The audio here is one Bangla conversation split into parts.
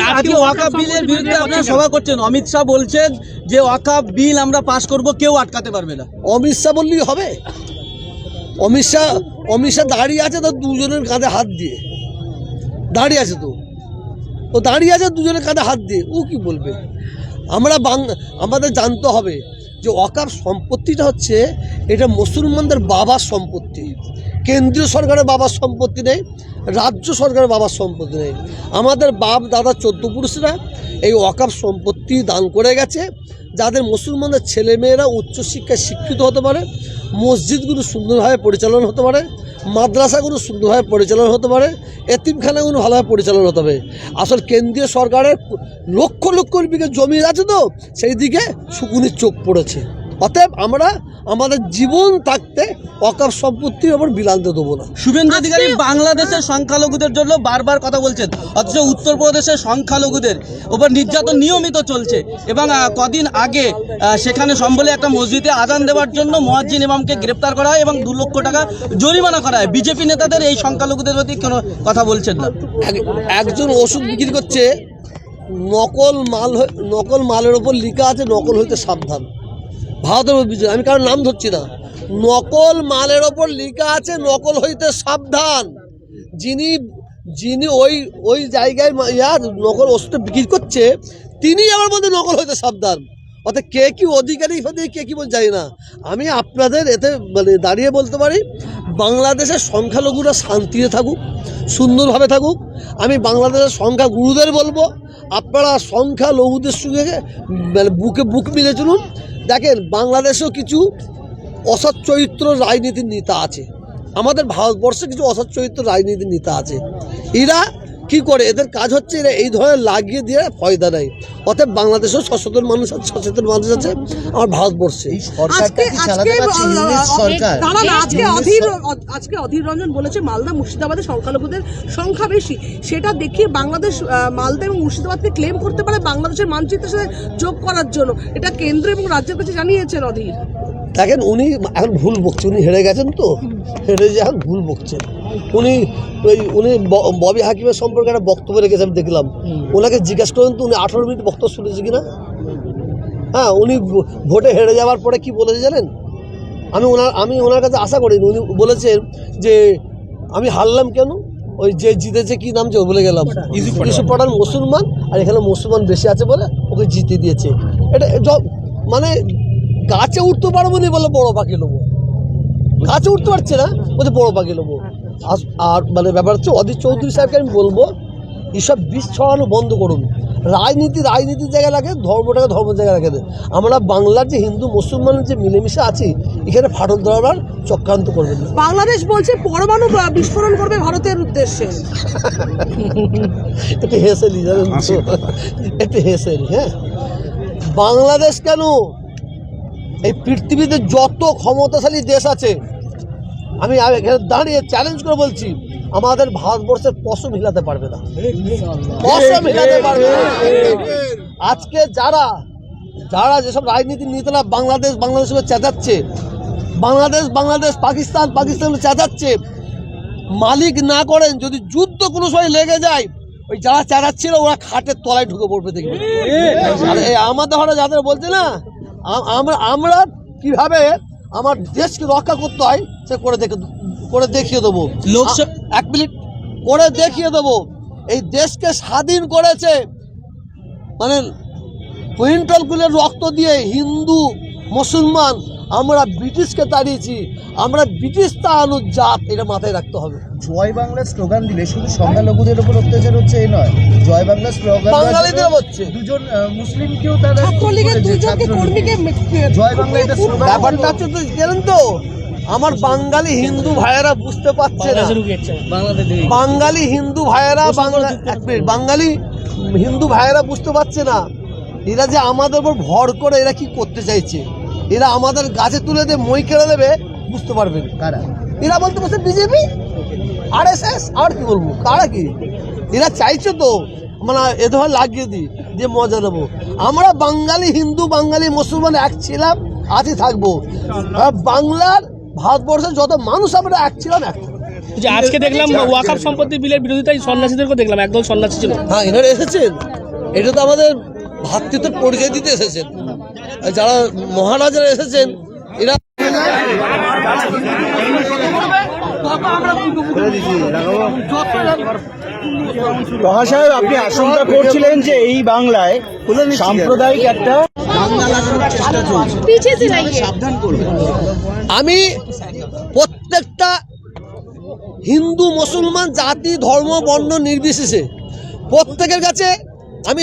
আজকে ওয়াকাফ বিলের বিরুদ্ধে আপনারা সভা করছেন। অমিত শাহ বলছেন যে ওয়াকাফ বিল আমরা পাশ করব কেউ আটকাতে পারবে না। অমিত শাহ বললেই হবে। অমিত শাহ অমিত শাহ দাঁড়িয়ে আছে তো দুজনের কাঁধে হাত দিয়ে। দাঁড়িয়ে আছে তো। ও দাঁড়িয়ে আছে দুজনের কাঁধে হাত দিয়ে। ও কি বলবে? আমরা বাং আমাদের জানতে হবে যে অকাপ সম্পত্তিটা হচ্ছে এটা মুসলমানদের বাবার সম্পত্তি। কেন্দ্রীয় সরকারের বাবার সম্পত্তি নেই, রাজ্য সরকারের বাবার সম্পত্তি নেই। আমাদের বাপ, দাদা চোদ্দ পুরুষরা এই অকাপ সম্পত্তি দান করে গেছে, যাদের মুসলমানদের ছেলেমেয়েরা উচ্চশিক্ষায় শিক্ষিত হতে পারে, মসজিদগুলো সুন্দরভাবে পরিচালনা হতে পারে, মাদ্রাসাগুলো সুন্দরভাবে পরিচালনা হতে পারে, এতিমখানাগুলো ভালোভাবে পরিচালনা হতে হবে আসল কেন্দ্রীয় সরকারের লক্ষ লক্ষ বিঘে জমি আছে তো, সেই দিকে শুকুনির চোখ পড়েছে। অতএব আমরা আমাদের জীবন থাকতে অকাপ সম্পত্তির ওপর বিলান্তে দেবো না। শুভেন্দু অধিকারী বাংলাদেশের সংখ্যালঘুদের জন্য বারবার কথা বলছেন। অথচ উত্তরপ্রদেশের সংখ্যালঘুদের ওপর নির্যাতন নিয়মিত চলছে এবং কদিন আগে সেখানে সম্বলে একটা মসজিদে আদান দেওয়ার জন্য মোয়াজ্জিন ইমামকে গ্রেপ্তার করা হয় এবং দু লক্ষ টাকা জরিমানা করা হয়। বিজেপি নেতাদের এই সংখ্যালঘুদের প্রতি কোনো কথা বলছেন না। একজন ওষুধ বিক্রি করছে নকল মাল হয়ে- নকল মালের ওপর লেখা আছে নকল হইতে সাবধান। ভারতের বিজয়, আমি কারোর নাম ধরছি না। নকল মালের ওপর লেখা আছে, নকল হইতে সাবধান। যিনি যিনি ওই ওই জায়গায় ইয়ার নকল ওষুধটা বিক্রি করছে, তিনি আমার মধ্যে নকল হইতে সাবধান। অর্থাৎ কে কি অধিকারী হতে, কে কি বল জানি না। আমি আপনাদের এতে মানে দাঁড়িয়ে বলতে পারি, বাংলাদেশের সংখ্যালঘুরা শান্তিতে থাকুক, সুন্দরভাবে থাকুক। আমি বাংলাদেশের সংখ্যা গুরুদের বলব। আপনারা সংখ্যালঘুদের সঙ্গে মানে বুকে, বুক মিলে চলুন। দেখেন, বাংলাদেশেও কিছু অসৎ চরিত্র রাজনীতির নেতা আছে। আমাদের ভারতবর্ষে কিছু অসৎ চরিত্র রাজনীতির নেতা আছে। এরা কি করে? এদের কাজ হচ্ছে এরা এই ধরনের লাগিয়ে দিয়ে ফয়দা নেয়। অতএব বাংলাদেশেও সচেতন মানুষ আছে সচেতন মানুষ আছে আমার ভারতবর্ষে। আজকে অধীর রঞ্জন বলেছে মালদা মুর্শিদাবাদে সংখ্যালঘুদের সংখ্যা বেশি। সেটা দেখিয়ে বাংলাদেশ মালদা এবং মুর্শিদাবাদকে ক্লেম করতে পারে বাংলাদেশের মানচিত্রের সাথে যোগ করার জন্য। এটা কেন্দ্র এবং রাজ্যের কাছে জানিয়েছেন অধীর। দেখেন উনি এখন ভুল বকছে উনি হেরে গেছেন তো। হেরে যে এখন ভুল বকছেন। উনি ওই উনি ববি হাকিমের সম্পর্কে একটা বক্তব্য রেখেছে আমি দেখলাম। ওনাকে জিজ্ঞেস করেন তো উনি আঠারো মিনিট বক্তব্য শুনেছে কিনা? হ্যাঁ উনি ভোটে হেরে যাওয়ার পরে কি বলেছে জানেন? আমি ওনার আমি ওনার কাছে আশা করিনি উনি বলেছেন যে আমি হারলাম কেন? ওই যে জিতেছে কি নাম যে বলে গেলাম। ইউসুফ পাঠান। মুসলমান আর এখানে মুসলমান বেশি আছে বলে ওকে জিতে দিয়েছে। এটা মানে গাছে উঠতে পারব না বলে বড় পাখি নেব। গাছে উঠতে পারছে না বলছে বড় পাখি নেব। আস- আর মানে ব্যাপার হচ্ছে অধীর চৌধুরী সাহেবকে আমি বলব এইসব বিষ ছড়ানো বন্ধ করুন। রাজনীতি রাজনীতির জায়গায় লাগে ধর্মটাকে ধর্মের জায়গায় রাখে। দেয় আমরা বাংলার যে হিন্দু মুসলমানের যে মিলেমিশে আছি এখানে ফাটল ধরাবার চক্রান্ত করবেন না। বাংলাদেশ বলছে পরমাণু বিস্ফোরণ করবে ভারতের উদ্দেশ্যে। একটু হেসেলি জানেন? একটু হেসেলি হ্যাঁ। বাংলাদেশ কেন এই পৃথিবীতে যত ক্ষমতাশালী দেশ আছে আমি এখানে দাঁড়িয়ে চ্যালেঞ্জ করে বলছি আমাদের ভারতবর্ষের পশম হিলাতে পারবে না পশম হিলাতে পারবে আজকে যারা যারা যেসব রাজনীতি নেতারা বাংলাদেশ বাংলাদেশ করে চেঁচাচ্ছে বাংলাদেশ বাংলাদেশ পাকিস্তান পাকিস্তান চেঁচাচ্ছে মালিক না করেন যদি যুদ্ধ কোনো সময় লেগে যায় ওই যারা চেঁচাচ্ছিল ওরা খাটের তলায় ঢুকে পড়বে দেখবে আমাদের হঠাৎ যাদের বলছে না আমরা আমরা কীভাবে আমার দেশকে রক্ষা করতে হয় সে করে দেখে করে দেখিয়ে দেবো। এক মিনিট করে দেখিয়ে দেবো। এই দেশকে স্বাধীন করেছে মানে কুইন্টলগুলোর রক্ত দিয়ে হিন্দু মুসলমান আমরা ব্রিটিশকে তাড়িয়েছি আমরা ব্রিটিশ তা তাড়ানোর জাত এটা মাথায় রাখতে হবে। জয় বাংলা স্লোগান দিলে শুধু সংখ্যালঘুদের উপর অত্যাচার হচ্ছে এই নয়। জয় বাংলা স্লোগান বাঙালিদের হচ্ছে। দুজন মুসলিমকেও তারা জয় বাংলা এটা স্লোগান। ব্যাপারটা হচ্ছে তো জানেন তো আমার বাঙালি হিন্দু ভাইয়েরা বুঝতে পারছে না। বাঙালি হিন্দু ভাইয়েরা বাংলা এক বাঙালি হিন্দু ভাইয়েরা বুঝতে পারছে না এরা যে আমাদের উপর ভর করে এরা কি করতে চাইছে? এরা আমাদের গাছে তুলে দিয়ে মই কেড়ে নেবে বুঝতে পারবেন কারা। এরা বলতে পারছে বিজেপি আর এস এস আর কি বলব কারা কি? এরা চাইছে তো মানে এ ধর লাগিয়ে দিই যে মজা নেব। আমরা বাঙালি হিন্দু বাঙালি মুসলমান এক ছিলাম আজই থাকব। আর বাংলার ভারতবর্ষের যত মানুষ আমরা এক ছিলাম এক যে আজকে দেখলাম ওয়াকাপ সম্পত্তি বিলের বিরোধিতায় সন্ন্যাসীদেরকে দেখলাম একদল সন্ন্যাসী ছিল। হ্যাঁ এনারা এসেছেন। এটা তো আমাদের ভাতৃত্বের পরিচয় দিতে এসেছেন। যারা মহারাজারা এসেছেন এরা মহাশয় আপনি আশঙ্কা করছিলেন যে এই বাংলায় সাম্প্রদায়িক একটা আমি প্রত্যেকটা হিন্দু মুসলমান জাতি ধর্ম বর্ণ নির্বিশেষে প্রত্যেকের কাছে আমি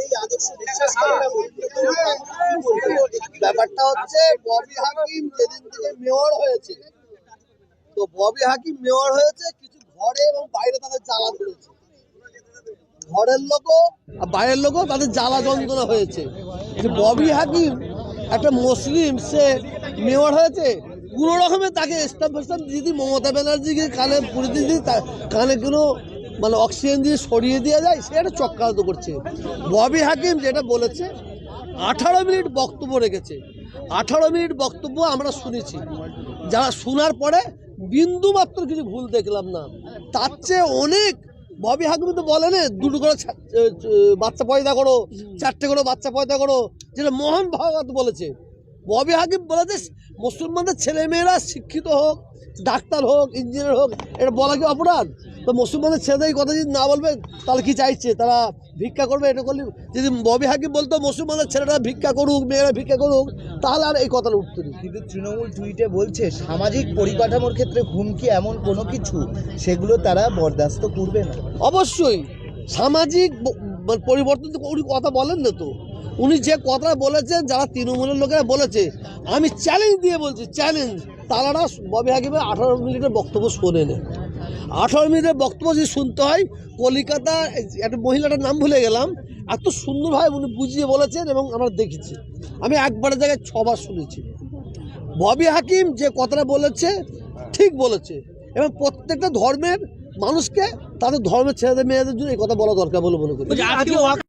এই আদর্শ বিশ্বাস করে ব্যাপারটা হচ্ছে ববি হাকিম যেদিন থেকে মেয়র হয়েছে তো ববি হাকিম মেয়র হয়েছে, কিছু ঘরে এবং বাইরে তাদের জ্বালা ধরেছে। ঘরের লোকও বাইরের লোকও তাদের জ্বালা যন্ত্রণা হয়েছে। যে ববি হাকিম, একটা মুসলিম, সে মেয়র হয়েছে কোনো রকমের তাকে স্টাফ ফেস্টাফ যদি মমতা ব্যানার্জিকে কানে দিয়ে তা- কানে কোনো মানে অক্সিজেন দিয়ে সরিয়ে দেওয়া যায়, সে একটা চক্রান্ত করছে। ববি হাকিম যেটা বলেছে, আঠারো মিনিট বক্তব্য রেখেছে। আঠারো মিনিট বক্তব্য আমরা শুনেছি। যারা শোনার পরে বিন্দু মাত্র কিছু ভুল দেখলাম না। তার চেয়ে অনেক ববি হাকিম তো বলে না দুটো করে বাচ্চা পয়দা করো চারটে করে বাচ্চা পয়দা করো যেটা মোহন ভাগবত বলেছে। ববি হাকিম বলেছে মুসলমানদের ছেলেমেয়েরা শিক্ষিত হোক ডাক্তার হোক ইঞ্জিনিয়ার হোক এটা বলা কি অপরাধ? তো মুসলমানদের ছেলেদের এই কথা যদি না বলবে তাহলে কি চাইছে তারা ভিক্ষা করবে? এটা করলে যদি ববি হাকিম বলতো মুসলমানদের ছেলেরা ভিক্ষা করুক মেয়েরা ভিক্ষা করুক তাহলে আর এই কথাটা উঠতো না কিন্তু তৃণমূল টুইটে বলছে সামাজিক পরিকাঠামোর ক্ষেত্রে হুমকি এমন কোনো কিছু সেগুলো তারা বরদাস্ত করবে না। অবশ্যই সামাজিক মানে পরিবর্তন তো উনি কথা বলেন না তো। উনি যে কথা বলেছেন যারা তৃণমূলের লোকেরা বলেছে আমি চ্যালেঞ্জ দিয়ে বলছি চ্যালেঞ্জ তারা ববি হাকিমের আঠারো মিনিটের বক্তব্য শোনে না আঠারো মিনিটের বক্তব্য যদি শুনতে হয়, কলিকাতা, একটা মহিলাটার নাম ভুলে গেলাম, এত সুন্দরভাবে উনি বুঝিয়ে বলেছেন এবং আমরা দেখেছি। আমি একবারের জায়গায় ছবার শুনেছি। ববি হাকিম যে কথাটা বলেছে, ঠিক বলেছে। এবং প্রত্যেকটা ধর্মের মানুষকে তাদের ধর্মের ছেলেদের, মেয়েদের জন্য এই কথা বলা দরকার বলে মনে করি।